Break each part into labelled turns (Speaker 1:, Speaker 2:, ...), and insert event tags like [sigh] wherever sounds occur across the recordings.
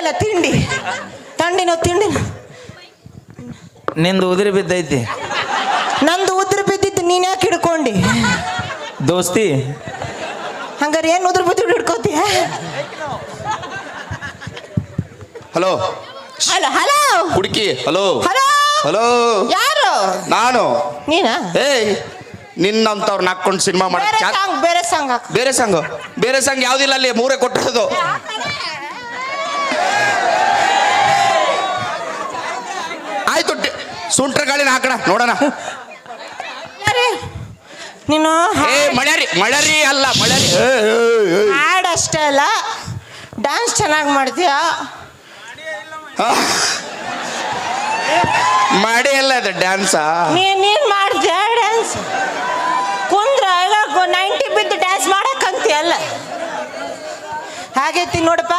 Speaker 1: ಅಲ್ಲ ತಿಂಡಿ. ತಂಡಿನ ತಿಂಡಿ.
Speaker 2: ನಿಂದು ಉದುರಿ ಬಿದ್ದೈತಿ.
Speaker 1: ನಂದು ಉದುರಿ ಬಿದ್ದಿತ್ತು ನೀನ್ ಯಾಕೆ ಹಿಡ್ಕೊಂಡಿ?
Speaker 2: ದೋಸ್ತಿ.
Speaker 1: ಹಂಗಾರೆ ಏನು ಉದುರು ಬಿದ್ದು ಹಿಡ್ಕೋತಿ
Speaker 3: ಹಲೋ
Speaker 1: ಹಲೋ ಹಲೋ
Speaker 3: ಹುಡುಕಿ ಹಲೋ
Speaker 1: ಹಲೋ
Speaker 3: ಹಲೋ
Speaker 1: ಯಾರು?
Speaker 3: ನಾನು.
Speaker 1: ನೀನಾ?
Speaker 3: ಏಯ್ ನಿನ್ನಂತವ್ರು ನಾಕೊಂಡು ಸಿನಿಮಾ ಮಾಡಿ
Speaker 1: ಬೇರೆ ಸಾಂಗ್ ಬೇರೆ ಸಾಂಗ್
Speaker 3: ಬೇರೆ ಸಾಂಗ್. ಬೇರೆ ಸಾಂಗ್ ಯಾವ್ದಿಲ್ಲ ಅಲ್ಲಿ ಮೂರೇ ಕೊಟ್ಟಿರೋದು ಸುಂಟ್ರ ಗಾಳಿನ ಹಾಕಣ ನೋಡೋಣ.
Speaker 1: ನೀನು
Speaker 3: ಏ ಮಳ್ಯಾರಿ ಮಳ್ಯಾರಿ ಅಲ್ಲ ಮಳ್ಯಾರಿ.
Speaker 1: ಹಾಡ್ ಅಷ್ಟೇ ಅಲ್ಲ ಡ್ಯಾನ್ಸ್ ಚೆನ್ನಾಗಿ ಮಾಡ್ತೀಯ?
Speaker 3: ಮಾಡಿ ಅಲ್ಲ ಅದು ಡ್ಯಾನ್ಸಾ
Speaker 1: ನೀನ್ ನೀನ್ ಮಾಡ್ತೀಯ ಡ್ಯಾನ್ಸ್ ಕುಂದ್ರ ನೈಂಟಿ ಬಿದ್ದು ಡ್ಯಾನ್ಸ್ ಮಾಡಕ್ಕಂತೀಯಲ್ಲ ಹಾಗೈತಿ ನೋಡಪ್ಪ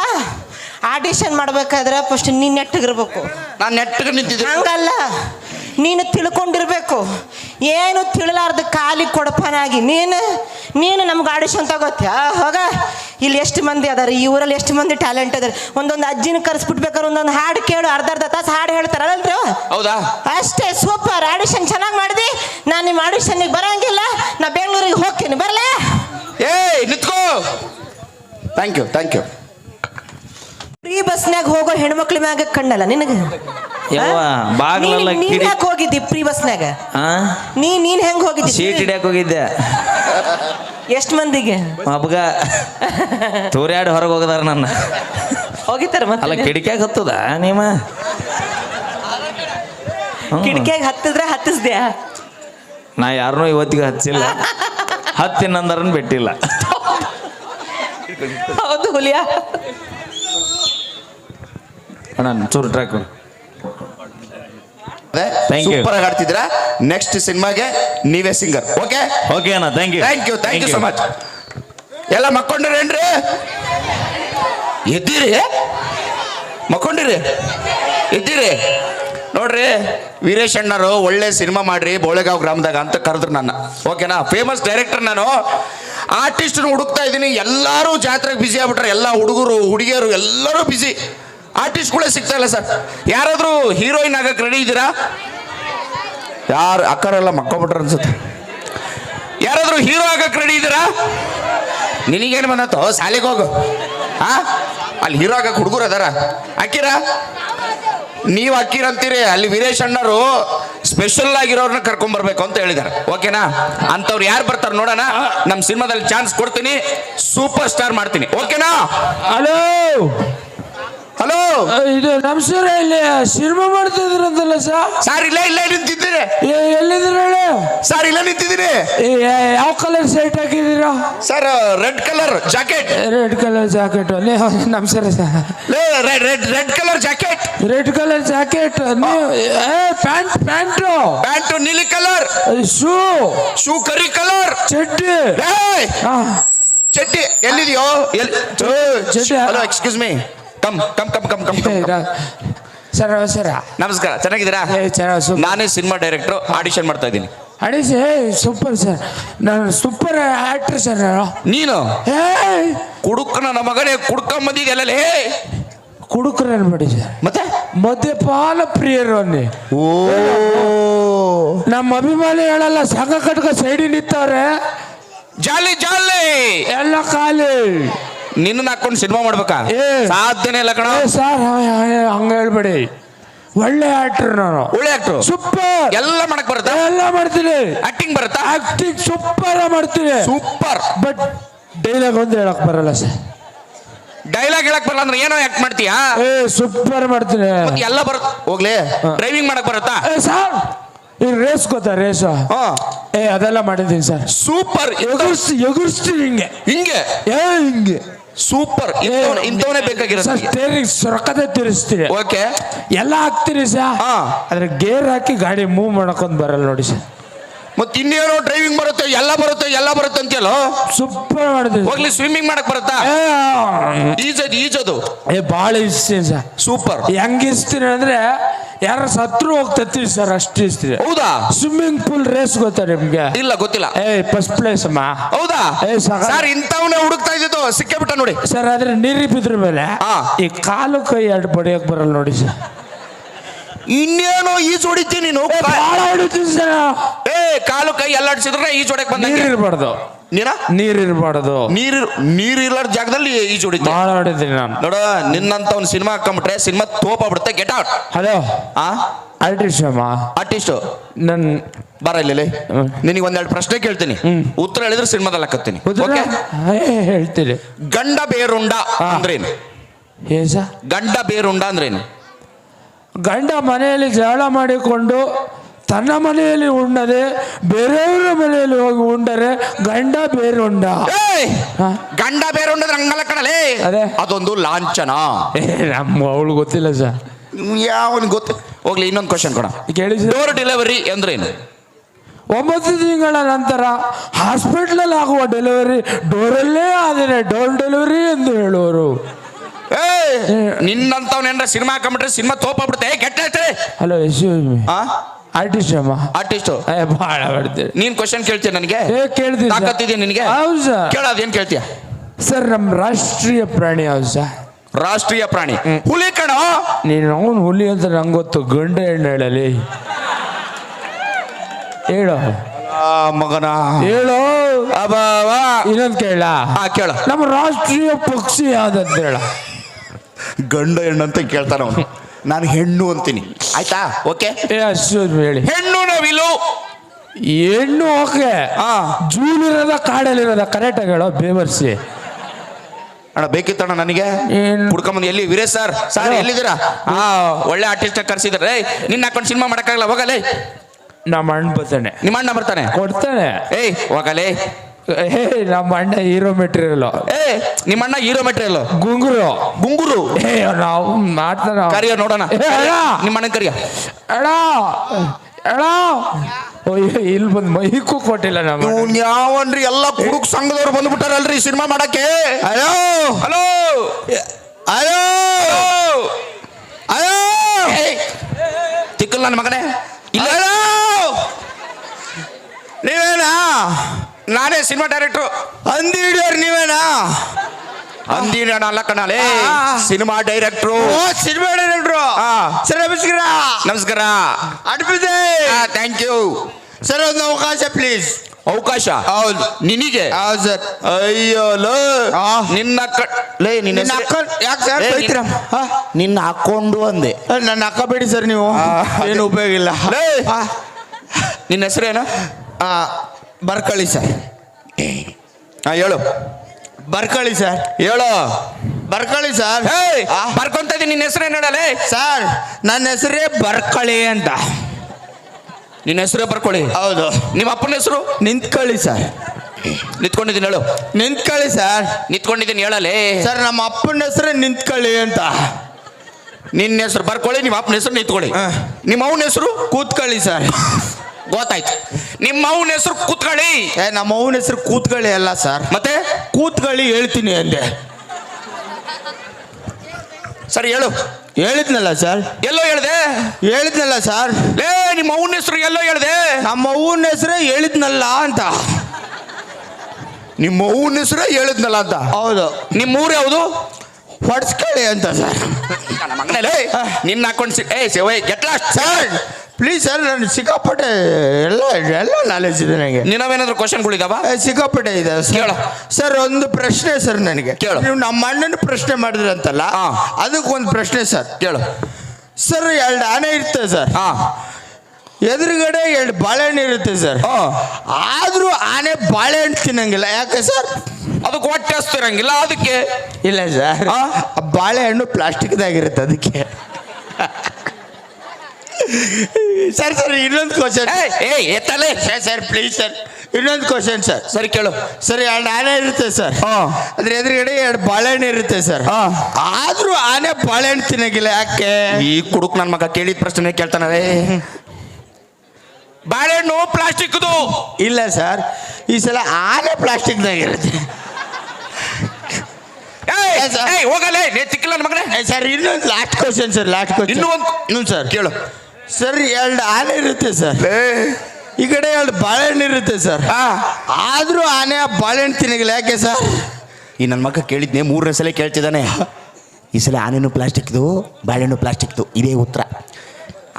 Speaker 1: ಆಡಿಷನ್ ಮಾಡ್ಬೇಕಾದ್ರೆ ಫಸ್ಟ್ ನೀನ್ ನೆಟ್ಟಗಿರ್ಬೇಕು.
Speaker 3: ನಾನು ನೆಟ್ಟಗೆ ನಿಂತಿದ್ದೆ
Speaker 1: ಹಂಗಲ್ಲ. ನೀನು ತಿಳ್ಕೊಂಡಿರ್ಬೇಕು. ಏನು ತಿಳಲಾರ್ದ ಖಾಲಿ ಕೊಡಪನಾಗಿ. ನೀನು ನೀನು ನಮ್ಗೆ ಆಡಿಷನ್ ತಗೋತ್ಯ? ಹೋಗ. ಇಲ್ಲಿ ಎಷ್ಟು ಮಂದಿ ಅದಾರೆ? ಈ ಊರಲ್ಲಿ ಎಷ್ಟು ಮಂದಿ ಟ್ಯಾಲೆಂಟ್ ಅದಾರೆ? ಒಂದೊಂದು ಅಜ್ಜಿನ ಕರೆಸ್ಬಿಟ್ಬೇಕಾದ್ರೆ ಒಂದೊಂದು ಹಾಡು ಕೇಳು ಅರ್ಧ ಅರ್ಧ ತಾಸು ಹಾಡು ಹೇಳ್ತಾರಲ್ರಿ?
Speaker 3: ಹೌದಾ?
Speaker 1: ಅಷ್ಟೇ ಸೂಪರ್. ಆಡಿಷನ್ ಚೆನ್ನಾಗಿ ಮಾಡಿದಿ. ನಾನು ನಿಮ್ಮ ಆಡಿಷನ್ಗೆ ಬರೋಂಗಿಲ್ಲ. ನಾ ಬೆಂಗಳೂರಿಗೆ ಹೋಗ್ತೀನಿ. ಬರಲೇ?
Speaker 3: ಏಯ್ ನಿತ್ಕೋ! Thank you thank you
Speaker 1: free ಬಸ್ನ್ಯಾಗ ಹೋಗೋ ಹೆಣ್ಮಕ್ಳ ಮ್ಯಾಗ ಕಣ್ಣಲ್ಲ ನಿನಗೆ?
Speaker 2: ಯವ್ವ, ಬಾಗ್ಲಲ್ಲ
Speaker 1: ನೀನ್
Speaker 2: ಕಿಡಿ-
Speaker 1: ಯಾಕೆ ಹೋಗಿದ್ದಿ ಪ್ರೀ ಬಸ್ನ್ಯಾಗ
Speaker 2: ಆ?
Speaker 1: ನೀ ನೀನ್ ಹೆಂಗ್ ಹೋಗಿದ್ದಿ
Speaker 2: ಸೀಟ್ ಹಿಡಿಯಕ್ ಹೋಗಿದ್ದೆ.
Speaker 1: ಎಷ್ಟು ಮಂದಿಗೆ?
Speaker 2: ಮಬ್ಗ ತೂರ್ಯಾಡ್ ಹೊರಗೆ ಹೋಗದಾರ ನನ್ನ.
Speaker 1: ಹೋಗಿತ್ತಾರ
Speaker 2: ಅಲ್ಲ
Speaker 1: ಮತ್ತೆ
Speaker 2: ಕಿಡಿಕ್ಯಾಗ ಹತ್ತದ ನೀಮ? ಹ್ಮ್.
Speaker 1: ಕಿಟಕಿಯಾಗ ಹತ್ತಿದ್ರೆ ಹತ್ತಿಸ್ದ್ಯಾ?
Speaker 2: ನಾ ಯಾರನ್ನೂ ಇವತ್ತಿಗೆ ಹಚ್ಚಿಲ್ಲ. ಹತ್ತಿನಂದರನ್ ಬಿಟ್ಟಿಲ್ಲ.
Speaker 1: ಹೌದು ಹುಲಿಯಾ.
Speaker 2: ಅಣ್ಣ ಚೂರು ಟ್ರ್ಯಾಕ್.
Speaker 3: ಸೂಪರ್ ಆಗಿ ಆಡ್ತಿದ್ರ ನೆಕ್ಸ್ಟ್ ಸಿನಿಮಾಗೆ ನೀವೇ ಸಿಂಗರ್ ಓಕೆ
Speaker 2: ಓಕೆ ಅಣ್ಣ thank you
Speaker 3: thank you thank you so much ಎಲ್ಲ ಮಕ್ಕೊಂಡ್ರೇನ್ರಿ ಎದ್ದೀರಿ? ಮಕ್ಕೊಂಡಿರಿ? ಎದ್ದೀರಿ? ನೋಡ್ರಿ ವೀರೇಶ್ ಅಣ್ಣರು ಒಳ್ಳೆ ಸಿನಿಮಾ ಮಾಡ್ರಿ ಬೋಳೆಗಾವ್ ಗ್ರಾಮದಾಗ ಅಂತ ಕರೆದ್ರು ನನ್ನ. ಓಕೆನಾ ಫೇಮಸ್ ಡೈರೆಕ್ಟರ್ ನಾನು. ಆರ್ಟಿಸ್ಟ್ನ ಹುಡುಕ್ತಾ ಇದ್ದೀನಿ. ಎಲ್ಲರೂ ಜಾತ್ರೆಗೆ ಬಿಸಿ ಆಗ್ಬಿಟ್ರೆ ಎಲ್ಲ ಹುಡುಗರು ಹುಡುಗಿಯರು ಎಲ್ಲರೂ ಬಿಸಿ ಆರ್ಟಿಸ್ಟ್ಗಳೇ ಸಿಗ್ತಾ ಇಲ್ಲ ಸರ್. ಯಾರಾದರೂ ಹೀರೋಯಿನ್ ಆಗಕ್ಕೆ ರೆಡಿ ಇದ್ದೀರಾ? ಯಾರು ಅಕ್ಕರೆಲ್ಲ ಮಕ್ಕೊಬಿಟ್ರ ಅನ್ಸುತ್ತೆ. ಯಾರಾದರೂ ಹೀರೋ ಆಗಕ್ಕೆ ರೆಡಿ ಇದ್ದೀರಾ? ನಿನಗೇನು ಬಂದತ್ತು ಶಾಲೆಗೆ ಹೋಗು. ಹಾ ಅಲ್ಲಿ ಹೀರೋ ಆಗಕ್ಕೆ ಹುಡುಗರು ಅದಾರ. ಅಕ್ಕಿರ? ನೀವು ಅಕ್ಕಿರ ಅಂತೀರಿ, ಅಲ್ಲಿ ವೀರೇಶ್ ಅಣ್ಣರು ಸ್ಪೆಷಲ್ ಆಗಿರೋರ್ನ ಕರ್ಕೊಂಬರ್ಬೇಕು ಅಂತ ಹೇಳಿದಾರೆ. ಓಕೆನಾ ಅಂತವ್ರು ಯಾರು ಬರ್ತಾರೆ ನೋಡೋಣ. ನಮ್ಮ ಸಿನಿಮಾದಲ್ಲಿ ಚಾನ್ಸ್ ಕೊಡ್ತೀನಿ. ಸೂಪರ್ ಸ್ಟಾರ್ ಮಾಡ್ತೀನಿ ಓಕೆನಾ
Speaker 4: ಹಲೋ
Speaker 3: ಹಲೋ?
Speaker 4: ಇದು ನಮಸ್ಕಾರ ಇಲ್ಲಿ ಸಿನಿಮಾ ಮಾಡ್ತಿದ್ರಂತಲ್ಲ ಸರ್
Speaker 3: ಸರ್ ಇಲ್ಲ ಇಲ್ಲ ನಿಂತಿದ್ದೀರಿ.
Speaker 4: ಎಲ್ಲಿದ್ದೀರ ಹೇಳಿ?
Speaker 3: ಸರ್ ಇಲ್ಲ ನಿಂತಿದ್ದೀರಿ.
Speaker 4: ಏ, ಯಾವ ಕಲರ್ ಶರ್ಟ್ ಹಾಕಿದ್ದೀರಾ?
Speaker 3: Sir red colour jacket
Speaker 4: red colour jacket ನಮಸ್ಕಾರ sir
Speaker 3: red red red colour jacket
Speaker 4: red colour jacket ನೀವು ಪ್ಯಾಂಟ್ ಪ್ಯಾಂಟ್
Speaker 3: ಪ್ಯಾಂಟು ನೀಲಿ ಕಲರ್
Speaker 4: ಶೂ
Speaker 3: ಶೂ ಕರಿ ಕಲರ್
Speaker 4: ಚಡ್ಡಿ.
Speaker 3: ಚಡ್ಡಿ ಎಲ್ಲಿದೆಯೋ? ಎಲ್ಲಿ excuse me come come come come come
Speaker 4: ಏ, ರಾ- ಸರ್ ನಮಸ್ಕಾರ.
Speaker 3: ಚೆನ್ನಾಗಿದ್ದೀರಾ?
Speaker 4: ಏ ಚೆನ್ನಾಗಿ ಸೂಪರ್.
Speaker 3: ನಾನೇ ಸಿನಿಮಾ ಡೈರೆಕ್ಟರ್ ಆಡಿಷನ್ ಮಾಡ್ತಾ ಇದ್ದೀನಿ.
Speaker 4: ಅಡಿಸಿ ಸೂಪರ್ ಸರ್ ನಾನು ಸೂಪರ್ ಆಕ್ಟರ್ ಸರ್ ನಾನು.
Speaker 3: ನೀನು? ಏಯ್ ಕುಡುಕನ ಮಗನೇ ಕುಡ್ಕ ಬಂದಿದೆಯಲ್ಲ ಹೇ.
Speaker 4: ಕುಡುಕ್ರೆ ಅನ್ಬೇಡಿ ಸರ್
Speaker 3: ಮತ್ತೆ?
Speaker 4: ಮದ್ಯಪಾನ ಪ್ರಿಯರು ಅನ್ನಿ.
Speaker 3: ಓ.
Speaker 4: ನಮ್ಮ ಅಭಿಮಾನಿ ಹೇಳಲ್ಲ ಸಂಘ ಕಟ್ಕ ಸೈಡಿ ನಿಂತವ್ರೆ.
Speaker 3: ಜಾಲಿ ಜಾಲಿ.
Speaker 4: ಎಲ್ಲ ಖಾಲಿ.
Speaker 3: ನಿನ್ನ ಹಾಕೊಂಡು ಸಿನಿಮಾ ಮಾಡ್ಬೇಕಾ?
Speaker 4: ಏ.
Speaker 3: ಸಾಧ್ಯನೇ ಇಲ್ಲ ಕಣ.
Speaker 4: ಏ ಸರ್ ಹಂಗ ಹೇಳ್ಬೇಡಿ. ಒಳ್ಳೆ ಆಕ್ಟರ್ ನಾನು.
Speaker 3: ಒಳ್ಳೆ ಆಕ್ಟರ್
Speaker 4: ಸೂಪರ್
Speaker 3: ಎಲ್ಲ ಮಾಡಕ್ ಬರುತ್ತಾ?
Speaker 4: ಎಲ್ಲ ಮಾಡ್ತೀನಿ.
Speaker 3: ಆಕ್ಟಿಂಗ್ ಬರುತ್ತಾ?
Speaker 4: ಆಕ್ಟಿಂಗ್ ಸೂಪರ್ ಮಾಡ್ತೀನಿ.
Speaker 3: ಸೂಪರ್
Speaker 4: ಬಟ್ ಡೈಲಾಗ್ ಒಂದು ಹೇಳಕ್ ಬರಲ್ಲ ಸರ್.
Speaker 3: ಡೈಲಾಗ್ ಹೇಳಕ್ ಬರಲ್ಲ ಅಂದ್ರೆ ಏನೋ ಆಕ್ಟ್ ಮಾಡ್ತೀಯಾ?
Speaker 4: ಏ ಸೂಪರ್ ಮಾಡ್ತೀನಿ.
Speaker 3: ಮತ್ತೆ ಎಲ್ಲ ಬರುತ್ತೆ? ಹೋಗ್ಲಿ. ಡ್ರೈವಿಂಗ್ ಮಾಡಕ್ ಬರುತ್ತಾ?
Speaker 4: ಏ ಸರ್ ಈ ರೇಸ್ ಗೊತ್ತಾ ರೇಸ್
Speaker 3: ಹಾ.
Speaker 4: ಏ ಅದೆಲ್ಲ ಮಾಡಿದ್ದೀನಿ ಸರ್.
Speaker 3: ಸೂಪರ್
Speaker 4: ಎಗುರ್ಸ್ ಎಗುರ್ಸ್ತೀನಿ ಹಿಂಗೆ.
Speaker 3: ಹಿಂಗೆ?
Speaker 4: ಏ ಹಿಂಗೆ.
Speaker 3: ಸೂಪರ್ ಇಂಥವನೇ ಬೇಕಾಗಿರೋದು
Speaker 4: ಸ್ಟೇರಿಂಗ್
Speaker 3: ಓಕೆ.
Speaker 4: ಎಲ್ಲ ಹಾಕ್ತೀರಿ ಸರ್.
Speaker 3: ಹಾ.
Speaker 4: ಆದ್ರೆ ಗೇರ್ ಹಾಕಿ ಗಾಡಿ ಮೂವ್ ಮಾಡಕೊಂಡ್ ಬರಲ್ಲ ನೋಡಿ ಸರ್.
Speaker 3: ಮತ್ತೆ ಇನ್ನೇನೋ ಡ್ರೈವಿಂಗ್ ಬರುತ್ತೆ ಎಲ್ಲ ಬರುತ್ತೆ ಎಲ್ಲ ಬರುತ್ತೆ ಅಂತೀಯಲ್ಲೋ?
Speaker 4: ಸೂಪರ್ ಮಾಡಿದ್ರು
Speaker 3: ಹೋಗ್ಲಿ ಸ್ವಿಮ್ಮಿಂಗ್ ಮಾಡಕ್ ಬರುತ್ತಾ?
Speaker 4: ಏ,
Speaker 3: ಈಜದು ಈಜದು.
Speaker 4: ಏ ಭಾಳ ಇಸ್ತೀನಿ ಸರ್.
Speaker 3: ಸೂಪರ್
Speaker 4: ಹೆಂಗ್ ಇಸ್ತೀನಿ ಅಂದ್ರೆ ಯಾರ ಸತ್ರು ಹೋಗ್ತತಿ ಸರ್ ಅಷ್ಟು ಇಸ್ತೀರಿ
Speaker 3: ಹೌದಾ?
Speaker 4: ಸ್ವಿಮ್ಮಿಂಗ್ ಪೂಲ್ ರೇಸ್ ಗೊತ್ತಾ ನಿಮ್ಗೆ?
Speaker 3: ಇಲ್ಲ ಗೊತ್ತಿಲ್ಲ.
Speaker 4: ಏ ಫಸ್ಟ್ ಪ್ಲೇಸ್ ಅಮ್ಮ.
Speaker 3: ಹೌದಾ?
Speaker 4: ಏ,
Speaker 3: ಸರ್ ಇಂಥವನ್ನೇ ಹುಡುಕ್ತಾ ಇದ್ದಿದ್ದು ಸಿಕ್ಕೇ ಬಿಟ್ಟ ನೋಡಿ.
Speaker 4: ಸರ್ ಆದ್ರೆ ನೀರಿ ಬಿದ್ರ ಮೇಲೆ. ಈ ಕಾಲು ಕೈ ಎರಡು ಬಡಿಯಕ್ ಬರಲ್ಲ ನೋಡಿ ಸರ್.
Speaker 3: ಇನ್ನೇನೋ ಈಜು ಹೊಡಿತೀನಿ ನೀನು?
Speaker 4: ಭಾಳ ಹೊಡಿತೀವಿ ಸರ್.
Speaker 3: ಏ ಕಾಲು ಕೈ ಎಲ್ಲಾಡ್ಸಿದ್ರೆ ಈ ಹೊಡಕ್ ಬಂದ
Speaker 4: ನೀರ್ ಇರ್ಬಾರ್ದು.
Speaker 3: ನೀರ
Speaker 4: ನೀರ್ ಇರ್ಬಾರ್ದು.
Speaker 3: ನೀರ್ ನೀರ್ ಇರ್ಲಾರ ಜಾಗದಲ್ಲಿ ಈಜು ಜೋಡಿ
Speaker 4: ಭಾಳ ನಾನು.
Speaker 3: ನೋಡ ನಿನ್ನಂತ ಒಂದು ಸಿನಿಮಾ ಹಾಕೊಂಡ್ಬಿಟ್ರೆ ಸಿನಿಮಾ ತೋಪ ಬಿಡುತ್ತೆ ಗೆಟ್ ಔಟ್
Speaker 4: ಹಲೋ.
Speaker 3: ಆ?
Speaker 4: ಆರ್ಟಿಸ್ಟ್ ಅಮ್ಮ.
Speaker 3: ಆರ್ಟಿಸ್ಟ್
Speaker 4: ನನ್
Speaker 3: ಬರ ಇಲ್ಲಿ. ನಿನಗೆ ಒಂದೆರಡು ಪ್ರಶ್ನೆ ಕೇಳ್ತೀನಿ. ಉತ್ತರ ಹೇಳಿದ್ರೆ ಸಿನಿಮಾದಲ್ಲಿ ಹಾಕತ್ತೀನಿ.
Speaker 4: ಉತ್ತರ?
Speaker 3: ಓಕೆ
Speaker 4: ಏ, ಹೇಳ್ತೀನಿ.
Speaker 3: ಗಂಡ ಬೇರುಂಡ ಅಂದ್ರೇನು? ಗಂಡ ಬೇರುಂಡ ಅಂದ್ರೇನು?
Speaker 4: ಗಂಡ ಮನೆಯಲ್ಲಿ ಜಗಳ ಮಾಡಿಕೊಂಡು ತನ್ನ ಮನೆಯಲ್ಲಿ ಉಣ್ಣದೆ ಬೇರೆಯವರ ಮನೆಯಲ್ಲಿ ಹೋಗಿ ಉಂಡರೆ ಗಂಡ ಬೇರುಂಡ?
Speaker 3: ಗಂಡ ಬೇರುಂಡದ್ರೆ ಹಂಗಲ್ಲ ಕಡಲೆ
Speaker 4: ಅದೇ.
Speaker 3: ಅದೊಂದು ಲಾಂಛನ.
Speaker 4: ನಮ್ಮ ಅವಳು ಗೊತ್ತಿಲ್ಲ ಸರ್.
Speaker 3: ಯಾವನ್ ಗೊತ್ತು? ಹೋಗ್ಲಿ ಇನ್ನೊಂದು ಕ್ವಶನ್ ಕೊಡ
Speaker 4: ಕೇಳಿ
Speaker 3: ಡೋರ್ ಡೆಲಿವರಿ ಅಂದ್ರೇನು
Speaker 4: ಒಂಬತ್ತು ತಿಂಗಳ ನಂತರ ಹಾಸ್ಪಿಟ್ಲಲ್ಲಿ ಆಗುವ ಡೆಲಿವರಿ ಡೋರಲ್ಲೇ ಆದರೆ ಡೋರ್ ಡೆಲಿವರಿ ಎಂದು ಹೇಳುವರು
Speaker 3: ನಿನ್ನಂತವನೇನ್ರ ಸಿನಿಮಾ ಕಂಬಿಟ್ರೆ ಸಿನಿಮಾ ತೋಪ ಬಿಡುತ್ತೆ ಕೆಟ್ಟ
Speaker 4: ಹಲೋ ಯಶು ಆರ್ಟಿಸ್ಟ್ ಅಮ್ಮ.
Speaker 3: ಆರ್ಟಿಸ್ಟ್
Speaker 4: ಬಹಳ ಭಾಳ ಮಾಡ್ತೀರಿ
Speaker 3: ನೀನ್ ಕ್ವಶನ್ ಕೇಳ್ತೀಯ ನನಗೆ?
Speaker 4: ಏ ಕೇಳ್ತೀನಿ ತಾಕತ್ತಿದೆ
Speaker 3: ತಾಕತ್ತಿದ್ಯಾ ನಿನಗೆ?
Speaker 4: ಹೌದು ಸರ್.
Speaker 3: ಕೇಳೋದೇನ್ ಕೇಳ್ತೀಯ?
Speaker 4: ಸರ್ ನಮ್ಮ ರಾಷ್ಟ್ರೀಯ ಪ್ರಾಣಿ ಹೌದು ಸರ್.
Speaker 3: ರಾಷ್ಟ್ರೀಯ ಪ್ರಾಣಿ. ಹುಲಿ ಕಣ?
Speaker 4: ನೀನು ಅವನು ಹುಲಿ ಅಂತ ನಂಗೆ ಗೊತ್ತು. ಗಂಡ ಹೆಣ್ಣು ಹೇಳಲಿ. ಹೇಳು.
Speaker 3: ಮಗನ.
Speaker 4: ಹೇಳು. ಇನ್ನೊಂದು ಕೇಳ.
Speaker 3: ಹಾ ಕೇಳ.
Speaker 4: ನಮ್ಮ ರಾಷ್ಟ್ರೀಯ ಪಕ್ಷಿ ಯಾವ್ದಂತ ಹೇಳ.
Speaker 3: ಗಂಡ ಹೆಣ್ಣಂತ ಕೇಳ್ತಾನ ಅವನು. ನಾನು ಹೆಣ್ಣು ಅಂತೀನಿ. ಆಯ್ತಾ? ಓಕೆ
Speaker 4: ಏ ಹೇಳಿ.
Speaker 3: ಹೆಣ್ಣು ನವಿಲು
Speaker 4: ಹೆಣ್ಣು ಓಕೆ.
Speaker 3: ಹಾ.
Speaker 4: ಜೂಲಿರೋದ ಕಾಡಲ್ಲಿರೋದ ಕರೆಕ್ಟಾಗಿ ಹೇಳೋ ಬೇವರ್ಸಿ.
Speaker 3: ಅಣ್ಣ ಬೇಕಿತ್ತಣ್ಣ ನನಗೆ? ಹುಡ್ಕೊಂಬಂದು ಎಲ್ಲಿ? Veeresh sir sir. ಎಲ್ಲಿದ್ದೀರಾ? ಹಾ ಒಳ್ಳೆ ಆರ್ಟಿಸ್ಟ್ ಕರ್ಸಿದ್ರೆ. ನಿನ್ನ ಹಾಕೊಂಡು ಸಿನಿಮಾ ಮಾಡಕ್ಕಾಗಲ್ಲ ಹೋಗಲೇ.
Speaker 4: ನಮ್ಮ ಅಣ್ಣ ಬರ್ತಾನೆ.
Speaker 3: ನಿಮ್ಮ ಅಣ್ಣ ಬರ್ತಾನೆ?
Speaker 4: ಕೊಡ್ತಾನೆ.
Speaker 3: ಏಯ್ ಹೋಗಲೇ.
Speaker 4: ಏ ನಮ್ಮ ಅಣ್ಣ ಹೀರೋ ಮೆಟೀರಿಯಲ್
Speaker 3: ಏ ನಿಮ್ಮ ಅಣ್ಣ ಹೀರೋ ಮೆಟೀರಿಯಲ್
Speaker 4: ಗುಂಗುರು.
Speaker 3: ಗುಂಗುರು.
Speaker 4: ಏ ನಾವು ಮಾಡ್ತಾನ
Speaker 3: ಕರಿಯ ನೋಡೋಣ. ನಿಮ್ಮ ಅಣ್ಣ. ಕರಿಯ
Speaker 4: ಅಣ್ಣ. ಅಣ್ಣ. ಅಯ್ಯೋ ಇಲ್ಲಿ ಬಂದು ಮೈಕು ಕೊಟ್ಟಿಲ್ಲ ನಮ್ಮ.
Speaker 3: ಇವ್ನ್ ಯಾವನ್ರಿ ಎಲ್ಲ ಕುಡುಕ್ ಸಂಘದವ್ರು ಬಂದ್ಬಿಟ್ಟಾರಲ್ರಿ ಸಿನಿಮಾ ಮಾಡಕ್ಕೆ? ಹಲೋ. ಹಲೋ. ಅಯ್ಯೋ. ಹಲೋ ತಿಕ್ಕಲ್ ನನ್ನ ಮಗನೇ. ಇಲ್ಲ. ನೀವೇನಾ? ನಾನೇ ಸಿನಿಮಾ ಡೈರೆಕ್ಟ್ರು. ಅಂದಿ ಹಿಡಿಯೋರು ನೀವೇನಾ? ಅಲ್ಲ ಕಣಲೇ cinema director. Cinema director. Sir ನಮಸ್ಕಾರ. ನಮಸ್ಕಾರ. ಅಡ್ಪಿದೆ ಥ್ಯಾಂಕ್ ಯು ಸರ್ ಒಂದು ಅವಕಾಶ ಪ್ಲೀಸ್ ಅವಕಾಶ? ಹೌದು. ನಿನಗೆ?
Speaker 5: ಹೌದು ಸರ್.
Speaker 3: ಅಯ್ಯೋ ಲೋ. ನಿನ್ನ ಲೇ ನಿನ್ನ
Speaker 5: ಅಕ್ಕ ಯಾಕೆ ಸರ್?
Speaker 3: ನಿನ್ನ- ನಿನ್ನ ಹಾಕೊಂಡು ಅಂದೆ.
Speaker 5: ನನ್ನ ಅಕ್ಕ ಬೇಡಿ ಸರ್ ನೀವು. ಏನು ಉಪಯೋಗ ಇಲ್ಲ.
Speaker 3: ಲೇ. ನಿನ್ನ ಹೆಸರೇನು?
Speaker 5: ಆ, ಬರ್ಕಳಿ ಸರ್.
Speaker 3: ಹಾ ಹೇಳು.
Speaker 5: ಬರ್ಕೊಳ್ಳಿ ಸರ್.
Speaker 3: ಹೇಳು.
Speaker 5: ಬರ್ಕೊಳ್ಳಿ ಸರ್.
Speaker 3: ಹೇ
Speaker 5: ಆ,
Speaker 3: ಬರ್ಕೊಂತ ಇದೀನಿ ನಿನ್ನ ಹೆಸರೇ ಹೇಳಲೇ
Speaker 5: ಸರ್ ನನ್ನ ಹೆಸರೇ ಬರ್ಕೊಳ್ಳಿ ಅಂತ.
Speaker 3: ನಿನ್ನ ಹೆಸರೇ ಬರ್ಕೊಳ್ಳಿ
Speaker 5: ಹೌದು.
Speaker 3: ನಿಮ್ಮ ಅಪ್ಪನ ಹೆಸರು?
Speaker 5: ನಿಂತ್ಕೊಳ್ಳಿ ಸರ್.
Speaker 3: ನಿಂತ್ಕೊಂಡಿದ್ದೀನಿ ಹೇಳು.
Speaker 5: ನಿಂತ್ಕೊಳ್ಳಿ ಸರ್.
Speaker 3: ನಿಂತ್ಕೊಂಡಿದ್ದೀನಿ ಹೇಳಲೇ
Speaker 5: ಸರ್ ನಮ್ಮ ಅಪ್ಪನ ಹೆಸರು ನಿಂತ್ಕೊಳ್ಳಿ ಅಂತ.
Speaker 3: ನಿನ್ನ ಹೆಸರು ಬರ್ಕೊಳ್ಳಿ ನಿಮ್ಮ ಅಪ್ಪನ ಹೆಸರು ನಿಂತ್ಕೊಳ್ಳಿ.
Speaker 5: ಹಾ.
Speaker 3: ನಿಮ್ಮ ಅವನ ಹೆಸರು?
Speaker 5: ಕೂತ್ಕೊಳ್ಳಿ ಸರ್.
Speaker 3: ಗೊತ್ತಾಯ್ತು. ನಿಮ್ಮ ಅವನ ಹೆಸರು ಕೂತ್ಕೊಳ್ಳಿ
Speaker 5: ಏ ನಮ್ಮ ಅವನ ಹೆಸರು ಕೂತ್ಕೊಳ್ಳಿ ಅಲ್ಲ ಸರ್.
Speaker 3: ಮತ್ತೆ?
Speaker 5: ಕೂತ್ಕೊಳ್ಳಿ ಹೇಳ್ತೀನಿ ಅಂದೆ.
Speaker 3: ಸರ್ ಹೇಳು.
Speaker 5: ಹೇಳಿದ್ನಲ್ಲ ಸರ್.
Speaker 3: ಎಲ್ಲೋ ಹೇಳ್ದೆ?
Speaker 5: ಹೇಳಿದ್ನಲ್ಲ ಸರ್.
Speaker 3: ಏ ನಿಮ್ಮ ಅವನ ಹೆಸರು ಎಲ್ಲೋ ಹೇಳ್ದೆ?
Speaker 5: ನಮ್ಮ ಅವ್ವನ ಹೆಸರೇ ಹೇಳಿದ್ನಲ್ಲ ಅಂತ.
Speaker 3: ನಿಮ್ಮ ಅವನ ಹೆಸರೇ ಹೇಳಿದ್ನಲ್ಲ ಅಂತ.
Speaker 5: ಹೌದು.
Speaker 3: ನಿಮ್ಮ ಊರು ಯಾವುದು?
Speaker 5: ಹೊಡ್ಸ್ಕೊಳ್ಳಿ ಅಂತ ಸರ್.
Speaker 3: ನನ್ನ ಮಗನೇ ಲೇ, ನಿನ್ನ ಹಾಕೊಂಡು ಏ ಸೇವೆ get lost
Speaker 5: sir. Please sir ನಾನು ಸಿಕ್ಕಾಪಟ್ಟೆ ಎಲ್ಲ ಎಲ್ಲ ನಾಲೆಜ್ ಇದೆ ನನಗೆ.
Speaker 3: ನಿನ್ನವೇನಾದ್ರೂ ಕ್ವಶನ್ಗಳಿದಾವ
Speaker 5: ಸಿಕ್ಕಾಪಟ್ಟೆ ಇದೆ
Speaker 3: ಕೇಳು.
Speaker 5: ಸರ್ ಒಂದು ಪ್ರಶ್ನೆ ಸರ್ ನನಗೆ.
Speaker 3: ಕೇಳು.
Speaker 5: ನೀವು ನಮ್ಮ ಅಣ್ಣನ ಪ್ರಶ್ನೆ ಮಾಡಿದ್ರಂತಲ್ಲ
Speaker 3: ಅದಕ್ಕೆ
Speaker 5: ಅದಕ್ಕೊಂದು ಪ್ರಶ್ನೆ ಸರ್
Speaker 3: ಕೇಳು.
Speaker 5: ಸರ್ ಎರಡು ಆನೆ ಇರ್ತದೆ ಸರ್
Speaker 3: ಹಾ.
Speaker 5: ಎದುರುಗಡೆ ಎರಡು ಬಾಳೆಹಣ್ಣು ಇರುತ್ತೆ ಸರ್
Speaker 3: ಹಾ.
Speaker 5: ಆದ್ರೂ ಆನೆ ಬಾಳೆಹಣ್ಣು ತಿನ್ನಂಗಿಲ್ಲ. ಯಾಕೆ ಸರ್
Speaker 3: ಅದಕ್ಕೆ ಹೊಟ್ಟೆ ಹಸ್ತಿರಂಗಿಲ್ಲ. ಅದಕ್ಕೆ?
Speaker 5: ಇಲ್ಲ ಸರ್
Speaker 3: ಹಾ?
Speaker 5: ಆ ಬಾಳೆಹಣ್ಣು ಪ್ಲಾಸ್ಟಿಕ್ದಾಗಿರುತ್ತೆ ಅದಕ್ಕೆ. [laughs] ಸರ್ ಸರ್ ಇನ್ನೊಂದು ಕ್ವಶನ್
Speaker 3: ಏ ಎತ್ತಲೇ.
Speaker 5: ಸರ್ ಸರ್ ಪ್ಲೀಸ್ ಸರ್ ಇನ್ನೊಂದು ಕ್ವಶನ್ ಸರ್
Speaker 3: ಸರಿ ಕೇಳು.
Speaker 5: ಸರಿ ಎರಡು ಆನೆ ಇರುತ್ತೆ ಸರ್
Speaker 3: ಹಾ.
Speaker 5: ಅದ್ರ ಎದುರುಗಡೆ ಎರಡು ಬಾಳೆಹಣ್ಣು ಇರುತ್ತೆ ಸರ್
Speaker 3: ಹಾ.
Speaker 5: ಆದ್ರೂ ಆನೆ ಬಾಳೆಹಣ್ಣು ತಿನ್ನಗಿಲ್ಲ ಯಾಕೆ?
Speaker 3: ಈ ಕುಡುಕ್ ನನ್ನ ಮಗ ಕೇಳಿದ ಪ್ರಶ್ನೆ ಕೇಳ್ತಾನವೇ ಬಾಳೆಹಣ್ಣು ಪ್ಲಾಸ್ಟಿಕ್ದು.
Speaker 5: ಇಲ್ಲ ಸರ್ ಈ ಸಲ ಆನೆ ಪ್ಲಾಸ್ಟಿಕ್ದಾಗಿರುತ್ತೆ
Speaker 3: ಏ
Speaker 5: ಏ, ಸರ್.
Speaker 3: ಏಯ್ ಹೋಗಲೇ. ನೇ ತಿಕ್ಕಿಲ್ಲ ನನ್ನ ಮಗನೇ.
Speaker 5: ಸರ್ ಇನ್ನೊಂದು last question sir last question
Speaker 3: ಇನ್ನೂ ಒಂದು
Speaker 5: ಸರ್
Speaker 3: ಕೇಳು.
Speaker 5: ಸರ್ ಎರಡು ಆನೆ ಇರುತ್ತೆ ಸರ್. ಈ ಕಡೆ ಎರಡು ಬಾಳೆಹಣ್ಣು ಇರುತ್ತೆ ಸರ್. ಆದ್ರೂ ಆನೆ ಆ ಬಾಳೆಹಣ್ಣು ತಿನ್ನಗಿಲ್ಲ. ಯಾಕೆ ಸರ್?
Speaker 3: ಈ ನನ್ನ ಮಗ ಕೇಳಿದ್ನೆ ಮೂರನೇ ಸಲ ಕೇಳ್ತಿದ್ದಾನೆ. ಈ ಸಲ ಆನೆನು ಪ್ಲಾಸ್ಟಿಕ್ದು ಬಾಳೆಹಣ್ಣು ಪ್ಲಾಸ್ಟಿಕ್ದು. ಇದೇ ಉತ್ತರ.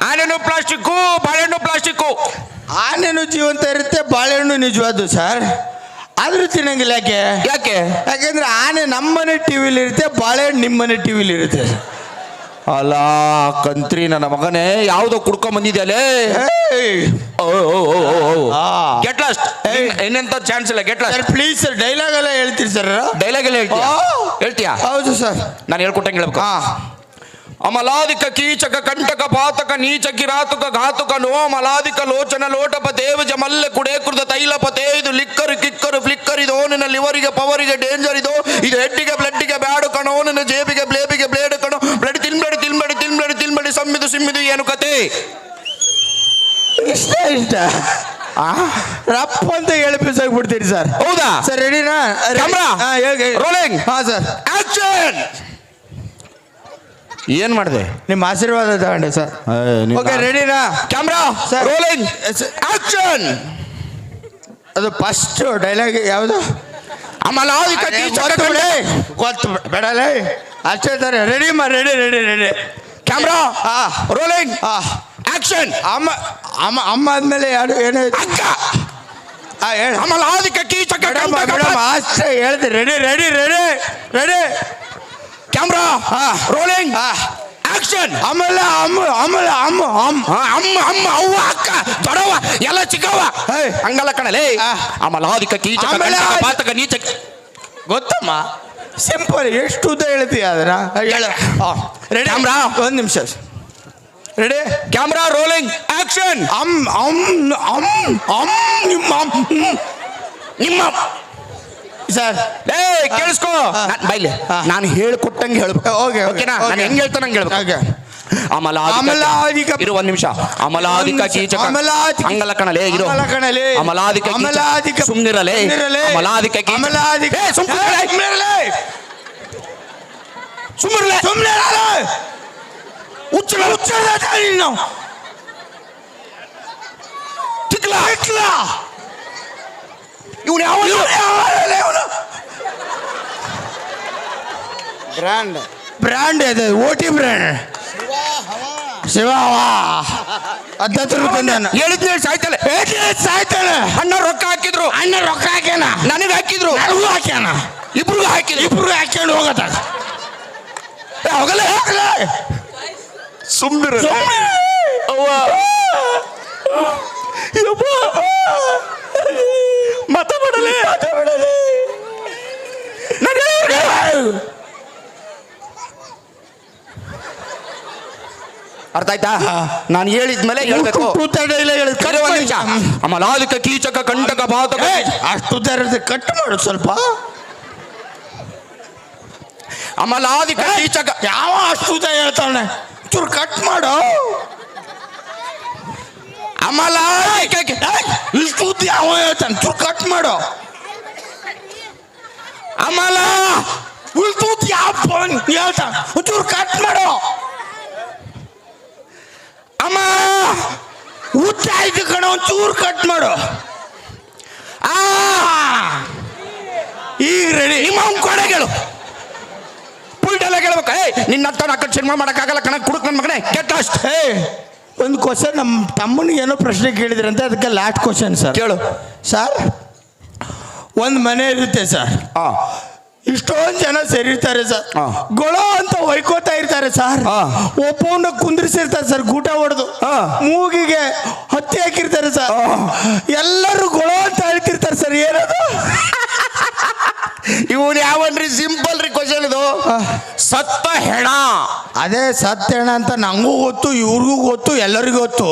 Speaker 3: ಆನೆನು ಪ್ಲಾಸ್ಟಿಕ್ಕು ಬಾಳೆಹಣ್ಣು ಪ್ಲಾಸ್ಟಿಕ್ಕು.
Speaker 5: ಆನೆನು ಜೀವಂತ ಇರುತ್ತೆ ಬಾಳೆಹಣ್ಣು ನಿಜವಾದ್ದು ಸರ್. ಆದ್ರೂ ತಿನ್ನಂಗಿಲ್ಲ. ಯಾಕೆ?
Speaker 3: ಯಾಕೆ?
Speaker 5: ಯಾಕೆಂದ್ರೆ ಆನೆ ನಮ್ಮನೆ ಟಿವಿಲಿ ಇರುತ್ತೆ ಬಾಳೆಹಣ್ಣು ನಿಮ್ಮನೆ ಟಿವಿಲಿ ಇರುತ್ತೆ.
Speaker 3: ಅಲ್ಲ ಕಂತ್ರಿ ನನ್ನ ಮಗನೇ ಯಾವ್ದೋ ಕುಡ್ಕೊಂಡ್ ಬಂದಿದ್ಯಾಲೇ. ಗೆಟ್ ಲಾಸ್ಟ್ ಇನ್ನೆಂತ ಚಾನ್ಸ್ ಇಲ್ಲ? Get lost
Speaker 5: please sir dialogue ಎಲ್ಲ ಹೇಳ್ತೀರಿ ಸರ್.
Speaker 3: ಡೈಲಾಗ್ ಎಲ್ಲ ಹೇಳ್ತೀಯಾ? ಹೇಳ್ತೀಯಾ?
Speaker 5: ಹೌದು ಸರ್.
Speaker 3: ನಾನು ಹೇಳ್ಕೊಟ್ಟಂಗೆ ಹೇಳ್ಬೇಕು. ಅಮಲಾದಿಕ ಕೀಚಕ ಕಂಟಕ ಪಾತಕ ನೀಚ ಕಿರಾತುಕ ಘಾತುಕ ನೋ ಮಲಾದಿಕ ಲೋಚನ ಲೋಟಪ ದೇವಜ ಮಲ್ಲೆ ಕುಡೇಕೃತ ತೈಲಪ ಇದು ಲಿಕ್ಕರು ಕಿಕ್ಕರು ಫ್ಲಿಕ್ಕರ್ ಇದು ನಿನ್ನ ಲಿವರಿಗೆ ಪವರಿಗೆ ಡೇಂಜರ್ ಇದು ಇದು ಹೆಡ್ಡಿಗೆ ಬ್ಲಡ್ಡಿಗೆ ಬ್ಯಾಡು ಕಣ ಓನಿನ ಜೇಬಿಗೆ ಬ್ಲೇಬಿಗೆ ಬ್ಲೇಡ್ ಕಣೋ. ತಿನ್ಬೇಡಿ ತಿನ್ಬೇಡಿ ತಿನ್ಬೇಡಿ ತಿನ್ಬೇಡಿ ಸಮ್ಮಿದು ಸಿಮ್ಮಿದು ಏನು ಕತೆ?
Speaker 5: ಇಷ್ಟ ಇಷ್ಟ. ರಪ್ಪ ಅಂತ ಹೇಳಿ ಬಿಡ್ತೀರಿ ಸರ್.
Speaker 3: ಹೌದಾ?
Speaker 5: ಸರ್ ರೆಡಿನಾ
Speaker 3: Camera. ರೋಲಿಂಗ್
Speaker 5: ಹಾ ಸರ್.
Speaker 3: ಆಕ್ಷನ್ ಏನ್ ಮಾಡಿದೆ?
Speaker 5: ನಿಮ್ಮ ಆಶೀರ್ವಾದ ತಗೊಂಡೆ ಸರ್. ಓಕೆ ರೆಡಿನಾ
Speaker 3: ಕ್ಯಾಮ್ರಾ?
Speaker 5: ಸರ್.
Speaker 3: ರೋಲಿಂಗ್ ಆಕ್ಷನ್
Speaker 5: ಅದು ಫಸ್ಟ್ ಡೈಲಾಗ್ ಯಾವುದು?
Speaker 3: ಆಮೇಲೆ
Speaker 5: ಗೊತ್ತು ಬೇಡಲೇ ಅಷ್ಟೇ ತಾರೆ ರೆಡಿ ಮಾ ರೆಡಿ ರೆಡಿ ರೆಡಿ
Speaker 3: ಕ್ಯಾಮ್ರಾ
Speaker 5: ಹಾ
Speaker 3: ರೋಲಿಂಗ್
Speaker 5: ಹಾ
Speaker 3: ಆಕ್ಷನ್
Speaker 5: ಅಮ್ಮ ಅಮ್ಮ ಅಮ್ಮ ಆದ್ಮೇಲೆ ಯಾರು ಏನಾಯ್ತು
Speaker 3: ಅಕ್ಕ
Speaker 5: ಹಾ ಹೇಳಿ
Speaker 3: ಅಮಲಾದಿಕ ಕೀಚಕ
Speaker 5: ಮೇಡಮ್ ಮೇಡಮ್ ಅಷ್ಟೇ ಹೇಳ್ದೆ ready ready ready ready
Speaker 3: camera
Speaker 5: ಹಾ
Speaker 3: ರೋಲಿಂಗ್
Speaker 5: ಹಾ
Speaker 3: ಆಕ್ಷನ್
Speaker 5: ಆಮೇಲೆ ಅಮ್ಮ ಆಮೇಲೆ ಅಮ್ಮ ಅಮ್ಮ
Speaker 3: ಅಮ್ಮ ಅಮ್ಮ ಅವ್ವ ಅಕ್ಕ ದೊಡವ ಎಲ್ಲ ಚಿಕ್ಕವ
Speaker 5: ಹೇ.
Speaker 3: ಹಂಗಲ್ಲ ಕಣಲೇ
Speaker 5: ಆ.
Speaker 3: ಅಮಲಾದಿಕ ಕೀಚಕ
Speaker 5: ಆಮೇಲೆ
Speaker 3: ಕಂಟಕ
Speaker 5: ಆ-
Speaker 3: ಪಾತಕ ನೀಚ
Speaker 5: ಗೊತ್ತಮ್ಮ ಸಿಂಪಲ್ ಎಷ್ಟು ಉದ್ದ ಹೇಳ್ತೀಯ ಅದನ್ನ? ಹೇಳ. Ready
Speaker 3: camera?
Speaker 5: ಒಂದು ನಿಮಿಷ. ರೆಡಿ
Speaker 3: ಕ್ಯಾಮ್ರಾ ರೋಲಿಂಗ್ ಆಕ್ಷನ್
Speaker 5: ಅಮ್ ಅಮ್ ಅಮ್ ಅಮ್ ನಿಮ್ಮ
Speaker 3: ನಿಮ್ಮ
Speaker 5: ಸರ್.
Speaker 3: ಏ ಕೇಳಿಸ್ಕೋ. ಬೈಲಿ. ನಾನು ಹೇಳ್ಕೊಟ್ಟಂಗೆ ಹೇಳ್ಬೇಕು.
Speaker 5: ಓಕೆ, ಓಕೆ,
Speaker 3: ಓಕೆನಾ?
Speaker 5: ಓಕೆ.
Speaker 3: ನಾನು ಹೆಂಗೆ ಹೇಳ್ತಾನೆ ಹಂಗೆ ಹೇಳ್ಬೇಕು.
Speaker 5: ಓಕೆ.
Speaker 3: ಅಮಲಾದಿಕ
Speaker 5: ಅಮಲಾದಿಕ
Speaker 3: ಇರು ಒಂದ್ ನಿಮಿಷ
Speaker 5: ಅಮಲಾಧಿಕ.
Speaker 3: ಕೀಚಕ
Speaker 5: ಅಮಲಾದಿಕ-
Speaker 3: ಹಂಗಲ್ಲ ಕಣಲೇ ಇರು
Speaker 5: ಅಮಲ ಕಣಲೇ.
Speaker 3: ಅಮಲಾಧಿಕ ಕೀಚಕ.
Speaker 5: ಅಮಲಾದಿಕ
Speaker 3: ಸುಮ್ನಿರಲೇ. ಅಮಲಾದಿಕ ಏ, ಸುಮ್ನಿರಲೇ.
Speaker 5: ಸುಮ್ನಿರಲೇ.
Speaker 3: ಸುಮ್ನಿರಲೇ
Speaker 5: ಸುಮ್ನಿರಲೇ. ಹುಚ್ಚರ ಹುಚ್ಚರ ನೀನು
Speaker 3: ತಿಕ್ಲ
Speaker 5: ಇಟ್ಲ.
Speaker 3: ಇವ್ನು ಯಾವ
Speaker 5: ಇವ್ನು ಇವ್ನು? ಬ್ರ್ಯಾಂಡ್ ಇದೆ ಓಟಿ ಬ್ರ್ಯಾಂಡ್ ಶಿವ ಹತ್ತತ್ತು ರೂಪಾಯಿ ನಾನು.
Speaker 3: ಹೇಳಿದ್ನ ಹೇಳಿ ಸಾಯ್ತಲೆ
Speaker 5: ಸಾಯ್ತಾನೆ
Speaker 3: ಅಣ್ಣ ರೊಕ್ಕ ಹಾಕಿದ್ರು.
Speaker 5: ಅಣ್ಣ ರೊಕ್ಕ ಹಾಕ್ಯಾನ?
Speaker 3: ನನಗೆ ಹಾಕಿದ್ರು.
Speaker 5: ನನಗೂ ಹಾಕ್ಯಾನ?
Speaker 3: ಇಬ್ರಿಗೂ ಹಾಕಿದ್ರು.
Speaker 5: ಇಬ್ರು ಹಾಕ್ಕೊಂಡು ಹೋಗತ್ತ
Speaker 3: ಹೋಗಲೇ ಸುಮ್ನಿರ ಅವ್ವ. ಯವ್ವ. ಮತ ಮಾಡಲೇ ಅರ್ಥ ಆಯ್ತಾ? ನಾನು ಹೇಳಿದ್ಮೇಲೆ ಹೇಳ್ಬೇಕು. ನಿಮಿಷ. ಅಮಲಾದಿಕ ಕೀಚಕ ಕಂಟಕ ಪಾತಕ
Speaker 5: ಅಷ್ಟು ಇರುತ್ತೆ ಕಟ್ ಮಾಡು ಸ್ವಲ್ಪ.
Speaker 3: ಅಮಲಾದಿಕ ಕೀಚಕ.
Speaker 5: ಯಾವ ಅಷ್ಟು ಹೇಳ್ತಾನೆ? ಚೂರು ಕಟ್ ಮಾಡು.
Speaker 3: ಕಿ-
Speaker 5: ಇಷ್ಟು ಯಾವ ಹೇಳ್ತಾನೆ? ಚೂರು ಕಟ್ ಮಾಡು.
Speaker 3: ಅಮಲ
Speaker 5: ಇಷ್ಟು ಯಾವ ಯಾವ ಹೇಳ್ತಾನೆ? ಚೂರು ಕಟ್ ಮಾಡು
Speaker 3: ಅಮ್ಮ
Speaker 5: ಉದ್ದ ಆಯ್ತು ಕಣ ಒಂಚೂರು ಕಟ್ ಮಾಡು.
Speaker 3: ಆ
Speaker 5: ಈಗ ರೆಡಿ.
Speaker 3: ನಿಮ್ಮ ಅವ್ನ್ ಕೇಳು. ಪುಲ್ಟೆಲ್ಲ ಕೇಳ್ಬೇಕು. ಏಯ್ ನಿನ್ನ ಹತ್ತ ನಾಕ ಕಡೆ ಸಿನಿಮಾ ಮಾಡಕ್ಕಾಗಲ್ಲ ಕಣ ಕುಡುಕ್ ನನ್ನ ಮಗನೇ ಕೆಟ್ಟ ಅಷ್ಟು
Speaker 5: ಏ ಒಂದು ಕ್ವಶನ್ ನಮ್ಮ ತಮ್ಮನಿಗೆ ಏನೋ ಪ್ರಶ್ನೆ ಕೇಳಿದ್ರಂತೆ ಅದಕ್ಕೆ ಲಾಸ್ಟ್ ಕ್ವಶನ್ ಸರ್
Speaker 3: ಕೇಳು.
Speaker 5: ಸರ್ ಒಂದು ಮನೆ ಇರುತ್ತೆ ಸರ್
Speaker 3: ಆ.
Speaker 5: ಇಷ್ಟೊಂದು ಜನ ಸೇರಿರ್ತಾರೆ ಸರ್. ಗೊಳೋ ಅಂತ ಹೊಯ್ಕೋತಾ ಇರ್ತಾರೆ ಸರ್.
Speaker 3: ಒಪ್ಪವನ್ನ
Speaker 5: ಒಬ್ಬವನ್ನ ಕುಂದ್ರಿಸಿರ್ತಾರೆ ಸರ್ ಗೂಟ ಹೊಡೆದು. ಮೂಗಿಗೆ ಹತ್ತಿ ಹಾಕಿರ್ತಾರೆ ಸರ್. ಎಲ್ಲರೂ ಗೊಳ ಅಂತ ಹೇಳ್ತಿರ್ತಾರೆ ಸರ್ ಏನದು?
Speaker 3: ಇವನು ಯಾವನ್ರಿ? ಸಿಂಪಲ್ ರೀ ಕ್ವಶನ್ ಇದು. ಸತ್ತ ಹೆಣ.
Speaker 5: ಅದೇ ಸತ್ಯಣ ಅಂತ ನಂಗೂ ಗೊತ್ತು ಇವ್ರಿಗೂ ಗೊತ್ತು ಎಲ್ಲರಿಗೂ ಗೊತ್ತು.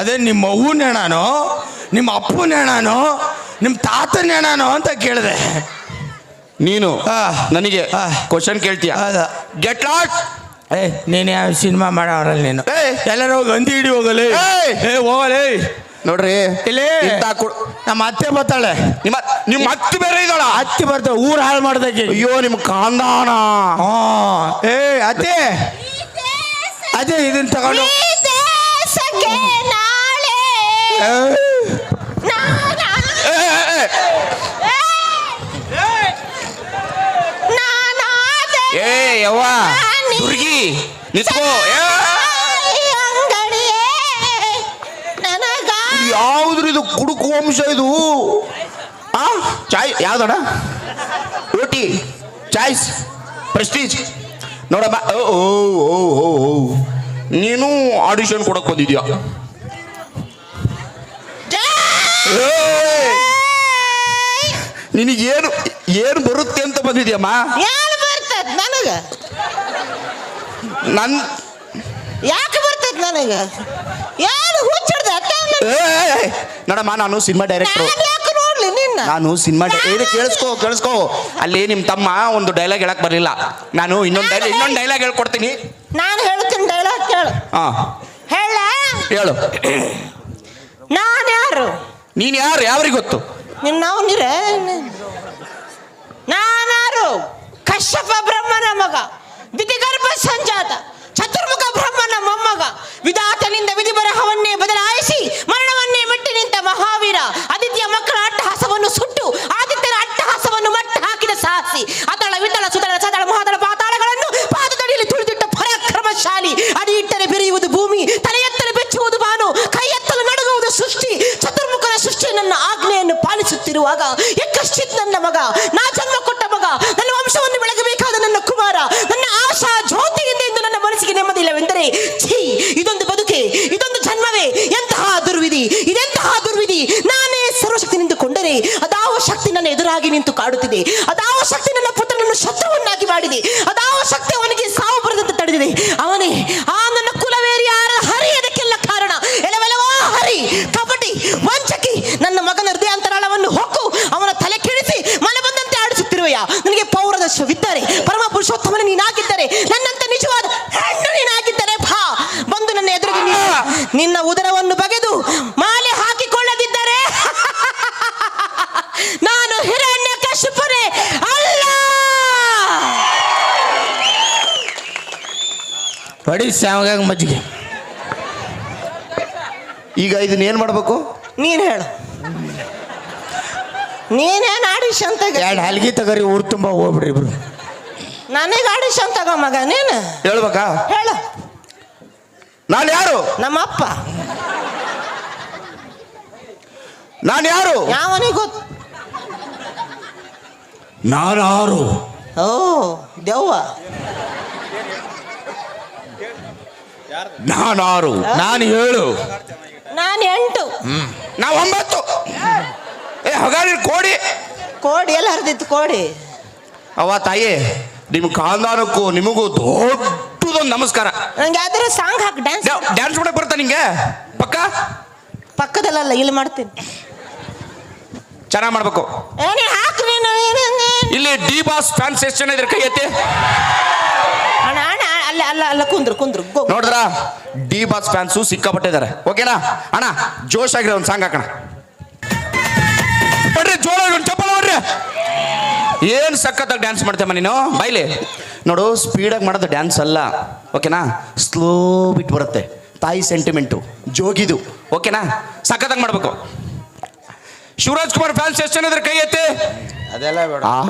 Speaker 5: ಅದೇ ನಿಮ್ಮ ಅವ್ವನ ಹೆಣನೋ ನಿಮ್ಮ ಅಪ್ಪನ ಹೆಣನೋ ನಿಮ್ಮ ತಾತನ ಹೆಣನೋ ಅಂತ ಕೇಳಿದೆ.
Speaker 3: ನೀನು
Speaker 5: ಆ.
Speaker 3: ನನಗೆ
Speaker 5: ಆ.
Speaker 3: ಕ್ವಶನ್ ಕೇಳ್ತೀಯ. ಗೆಟ್ ಲಾಸ್ಟ್
Speaker 5: ಏ ನೀನು ಯಾವ ಸಿನಿಮಾ ಮಾಡೋರಲ್ಲಿ ನೀನು?
Speaker 3: ಏಯ್.
Speaker 5: ಎಲ್ಲರೂ ಹೋಗಿ ಅಂದಿ ಹಿಡಿ ಹೋಗಲಿ.
Speaker 3: ಏಯ್.
Speaker 5: ಏ ಹೋಗಲಿ.
Speaker 3: ನೋಡ್ರಿ
Speaker 5: ಇಲ್ಲಿ ನಮ್ಮ ಅತ್ತೆ ಬರ್ತಾಳೆ.
Speaker 3: ನಿಮ್ಮ ನಿಮ್ಮ ಅತ್ತೆ ಬೇರೆ ಇದ್ದಾಳ?
Speaker 5: ಅತ್ತೆ ಬರ್ತಾಳೆ ಊರು ಹಾಳು ಮಾಡ್ದಕ್ಕೆ.
Speaker 3: ಅಯ್ಯೋ ನಿಮ್ ಕಾಂದಾನ.
Speaker 5: ಹಾ. ಏ ಅತ್ತೆ. ಅದೇ ಇದನ್ನ ತಗೊಂಡು. ಏ
Speaker 3: ಯವ್ವ ದುರ್ಗಿ ನಿತ್ಕೋ. ಯಾವ್ದ್ರಿ ಇದು ಕುಡುಕು ವಂಶ ಇದು? ಆ ಚಾಯ್ ಯಾವ್ದಣ ರೋಟಿ ಚಾಯ್ಸ್ ಪ್ರೆಸ್ಟೀಜ್. ನೋಡಮ್ಮ ಓ ಓ ಓ. ನೀನು ಆಡಿಷನ್ ಕೊಡಕ್ ಬಂದಿದ್ಯಾ? ನಿನಗೇನು ಏನು ಬರುತ್ತೆ ಅಂತ ಬಂದಿದ್ಯಮ್ಮ?
Speaker 1: ನನಗ?
Speaker 3: ನನ್
Speaker 1: ಯಾಕೆ ಬರ್ತೈತೆ ನನಗೆ? ಯಾರು ಹುಚ್ಚಿಡ್ದೆ?
Speaker 3: ನೋಡಮ್ಮ ನಾನು ಸಿನಿಮಾ ಡೈರೆಕ್ಟ್ರು.
Speaker 1: ನೋಡ್ಲಿ ನಿನ್ನ?
Speaker 3: ನಾನು ಸಿನಿಮಾ ಇದು ಕೇಳಿಸ್ಕೋ ಕೇಳಿಸ್ಕೋ. ಅಲ್ಲಿ ನಿಮ್ಮ ತಮ್ಮ ಒಂದು ಡೈಲಾಗ್ ಹೇಳಕ್ ಬರಲಿಲ್ಲ. ನಾನು ಇನ್ನೊಂದು ಡೈಲಾಗ್ ಇನ್ನೊಂದು ಡೈಲಾಗ್ ಹೇಳ್ಕೊಡ್ತೀನಿ.
Speaker 1: ನಾನು ಹೇಳ್ತೀನಿ ಡೈಲಾಗ್ ಕೇಳು.
Speaker 3: ಹಾ.
Speaker 1: ಹೇಳ.
Speaker 3: ಹೇಳು.
Speaker 1: ನಾನು ಯಾರು?
Speaker 3: ನೀನು ಯಾರು? ಯಾವ್ರಿಗೆ ಗೊತ್ತು?
Speaker 1: ನಿನ್ನ ನಾವು ನಾನು ನಾನಾರು ಕಶ್ಯಪ ಬ್ರಹ್ಮನ ಮಗ, ವಿಧಿಗರ್ಭ ಸಂಜಾತ, ಚತುರ್ಮುಖ ಬ್ರಹ್ಮನ ಮೊಮ್ಮಗ, ವಿಧಾತನಿಂದ ವಿಧಿ ಬರಹವನ್ನೇ ಬದಲಾಯಿಸಿ ಮರಣವನ್ನೇ ಮೆಟ್ಟಿ ನಿಂತ ಮಹಾವೀರ, ಆದಿತ್ಯ ಮಕ್ಕಳ ಅಟ್ಟಹಾಸವನ್ನು ಸುಟ್ಟು ಆದಿತ್ಯನ ಅಟ್ಟಹಾಸವನ್ನು ಮಟ್ಟ ಹಾಕಿದ ಸಾಹಸಿ ಅತಳ ವಿತಳ ಸುತಳ ಸದಳ ಮಹಾದಳ ಪಾತಾಳಗಳನ್ನು ಪಾದದಡಿಯಲ್ಲಿ ತುಳಿದಿಟ್ಟ ಪರಾಕ್ರಮಶಾಲಿ ಅಡಿ ಇಟ್ಟರೆ ಬೆರೆಯುವುದು ಭೂಮಿ ತಲೆ ಬೆಚ್ಚುವುದು ಬಾನು ಕೈ ಎತ್ತಲು ನಡುಗುವುದು ಸೃಷ್ಟಿ ಚತುರ್ಮುಖನ ಸೃಷ್ಟಿ ನನ್ನ ಆಜ್ಞೆಯನ್ನು ಪಾಲಿಸುತ್ತಿರುವಾಗ, ಎಕ್ಕಶ್ಚಿತ್ ನನ್ನ ಮಗ ನಾ ನಿಂತುಕೊಂಡರೆ ಅದಾವ ಶಕ್ತಿ ನನ್ನ ಎದುರಾಗಿ ನಿಂತು ಕಾಡುತ್ತಿದೆ. ಅದಾವ ಶಕ್ತಿ ನನ್ನ ಪುತ್ರನನ್ನು ಶತ್ರುವನ್ನಾಗಿ ಮಾಡಿದೆ. ಅದಾವ ಶಕ್ತಿ ಅವನಿಗೆ ಸಾವು ಬರದಂತೆ ತಡೆದಿದೆ. ಅವನೇ, ಆ ನನ್ನ ಕುಲವೇರಿ ಯಾರ? ಹರಿ, ಅದಕ್ಕೆಲ್ಲ ಕಾರಣ. ಎಲವೆಲವಾ ಹರಿ. ಕಪಟಿ ವಂಚಕಿ ನನ್ನ ಮಗನ ಹೃದಯ ಅಂತರಾಳವನ್ನು ಹೊಕ್ಕು. ಅವನ ತಲೆ ಕೆಡಿಸಿ ಮನೆ ಬಂದಂತೆ ಆಡಿಸುತ್ತಿರುವೆಯಾ? ನನಗೆ ಪೌರದಶ್ವವಿದ್ದಾರೆ ಪರಮ ಪುರುಷೋತ್ತಮನ ನೀನಾಗಿದ್ದರೆ ನನ್ನಂತ ನಿಜವಾದ ಹೆಣ್ಣು ನೀನಾಗಿದ್ದರೆ ಭಾ ಬಂದು ನನ್ನ ಎದುರಿಗೆ ನಿಲ್ಲು. ನಿನ್ನ ಉದರವನ್ನು ಬಗೆದು ಮಾಲೆ ಹಾಕಿಕೊಳ್ಳದಿದ್ದರೆ ನಾನು ಹಿರಣ್ಯ ಕಶಿಪುರೆ ಅಲ್ಲ
Speaker 5: ಹೊಡಿ ಶಾವ್ಗಾಗ ಮಜ್ಜಿಗೆ.
Speaker 3: ಈಗ ಇದನ್ನ ಏನು ಮಾಡಬೇಕು?
Speaker 1: ನೀನು ಹೇಳು. ನೀನೇನು ಆಡಿಷನ್ ತಗ
Speaker 5: ಎರಡು ಹಲ್ಗಿ ತಗರಿ ಊರು ತುಂಬ ಹೋಗ್ಬಿಡ್ರಿ ಇಬ್ರು.
Speaker 1: ನನಗೆ ಆಡಿಷನ್ ತಗೋ ಮಗ ನೀನು?
Speaker 3: ಹೇಳ್ಬೇಕಾ?
Speaker 1: ಹೇಳು.
Speaker 3: ನಾನು ಯಾರು?
Speaker 1: ನಮ್ಮಪ್ಪ.
Speaker 3: ನಾನು ಯಾರು?
Speaker 1: ಯಾವನಿಗೆ ಗೊತ್ತು
Speaker 5: ನಾನು ಯಾರು
Speaker 1: ಓ ದೆವ್ವ.
Speaker 3: ನಾನು ಆರು
Speaker 5: ನಾನು ಹೇಳು
Speaker 1: ನಾನು ಎಂಟು.
Speaker 3: ನಾವು ಒಂಬತ್ತು. ಏ ಹಗಾರಿ ಕೋಡಿ.
Speaker 1: ಕೋಡಿ ಎಲ್ಲ ಹರಿದಿತ್ತು ಕೋಡಿ.
Speaker 3: ಅವ ತಾಯಿ ನಿಮ್ಮ ಕಾಂದಾನಕ್ಕೂ ನಿಮಗೂ ದೊಡ್ಡದೊಂದು ನಮಸ್ಕಾರ.
Speaker 1: ನಂಗೆ ಯಾವ್ದಾರ ಸಾಂಗ್ ಹಾಕಿ ಡ್ಯಾನ್ಸ್
Speaker 3: ಡ್ಯಾನ್ಸ್ ಮಾಡಕ್ ಬರ್ತಾ ನಿಂಗೆ? ಪಕ್ಕ?
Speaker 1: ಪಕ್ಕದಲ್ಲ ಇಲ್ಲಿ ಮಾಡ್ತೀನಿ.
Speaker 3: ಚೆನ್ನಾಗಿ ಮಾಡ್ಬೇಕು. ಇಲ್ಲಿ ಡಿ ಬಾಸ್ ಫ್ಯಾನ್ಸ್ ಎಷ್ಟು ಜನ ಇದ್ರೆ ಕೈ ಎತ್ತಿ.
Speaker 1: ಅಣ್ಣ ಅಲ್ಲ ಅಲ್ಲ ಅಲ್ಲ ಕುಂದ್ರು ಕುಂದ್ರು ಗೋ
Speaker 3: ನೋಡಿದ್ರ? ಡಿ ಬಾಸ್ ಫ್ಯಾನ್ಸು ಸಿಕ್ಕಾಪಟ್ಟಿದ್ದಾರೆ. ಓಕೆನಾ? ಅಣ್ಣ ಜೋಶ್ ಆಗಿರೋ ಒಂದು ಸಾಂಗ್ ಹಾಕೋಣ. ಬರ್ರಿ ಜೋರ ಒಂದು ಚಪ್ಪಲ ನೋಡ್ರಿ ಏನು ಸಖತ್ತಾಗಿ ಡ್ಯಾನ್ಸ್ ಮಾಡ್ತೇಮ್ಮ ನೀನು? ಬೈಲಿ ನೋಡು ಸ್ಪೀಡಾಗಿ ಮಾಡೋದು ಡ್ಯಾನ್ಸ್ ಅಲ್ಲ. ಓಕೆನಾ? ಸ್ಲೋ ಬಿಟ್ಟು ಬರುತ್ತೆ. ತಾಯಿ ಸೆಂಟಿಮೆಂಟು ಜೋಗಿದು. ಓಕೆನಾ? ಸಖತ್ತಾಗಿ ಮಾಡಬೇಕು. ಶಿವರಾಜ್ ಕುಮಾರ್ ಫ್ಯಾನ್ಸ್ ಎಷ್ಟು ಜನ ಇದ್ರೆ ಕೈ ಎತ್ತಿ.
Speaker 5: ಅದೆಲ್ಲ ಬೇಡ.
Speaker 3: ಆ?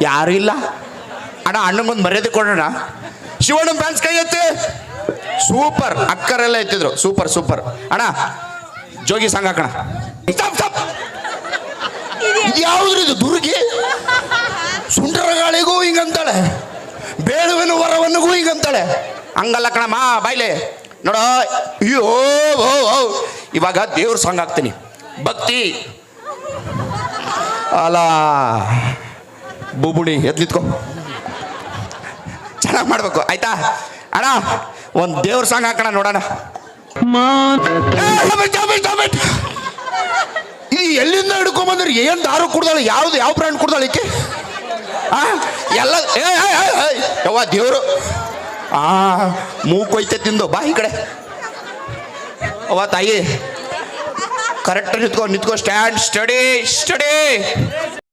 Speaker 3: ಯಾರು ಇಲ್ಲ? ಅಣ್ಣ ಅಣ್ಣಗೊಂದು ಮರ್ಯಾದೆ ಕೊಡೋಣ. ಶಿವಣ್ಣ ಫ್ಯಾನ್ಸ್ ಕೈ ಎತ್ತಿ. ಸೂಪರ್ ಅಕ್ಕರೆಲ್ಲ ಎತ್ತಿದ್ರು. ಸೂಪರ್ ಸೂಪರ್ ಅಣ್ಣ, ಜೋಗಿ ಸಾಂಗ್ ಹಾಕೋಣ. ಯಾವ್ದ್ರಿ ಇದು, ದುರ್ಗಿ? ಸುಂಟರಗಾಳಿಗೂ ಹಿಂಗಂತಾಳೆ. ಬೇಳುವಿನ ವರವನ್ನಿಗೂ ಹಿಂಗಂತಾಳೆ. ಹಂಗಲ್ಲ ಕಣಮ್ಮ ಬಾಯ್ಲೆ. ನೋಡ, ಅಯ್ಯೋ, ಓ ಇವಾಗ ದೇವ್ರ ಸಾಂಗ್ ಹಾಕ್ತೀನಿ. ಭಕ್ತಿ. ಅಲ್ಲ ಬುಬುಣಿ ಎದ್ ಚೆನ್ನಾಗಿ ಮಾಡ್ಬೇಕು, ಆಯ್ತಾ? ಅಣ್ಣ, ಒಂದು ದೇವ್ರ ಸಾಂಗ್ ಹಾಕೋಣ ನೋಡೋಣ. ಈ ಎಲ್ಲಿಂದ ಹಿಡ್ಕೊಂಬಂದ್ರಿ ಏನ್ ದಾರು ಕುಡ್ದಾಳೆ, ಯಾವ್ದು ಯಾವ ಬ್ರ್ಯಾಂಡ್ ಕುಡ್ದಾಳ ಈಕೆ? ಎಲ್ಲ ಯವ್ವ ದೇವ್ರು. ಆ ಮೂಕೊಯ್ತೆ ತಿಂದು, ಬಾ ಈ ಕಡೆ. ಅವ್ವ ತಾಯಿ ಕರೆಕ್ಟ್ ನಿತ್ಕೋ, ನಿಂತ್ಕೋ ಸ್ಟ್ಯಾಂಡ್ ಸ್ಟಡಿ ಸ್ಟಡಿ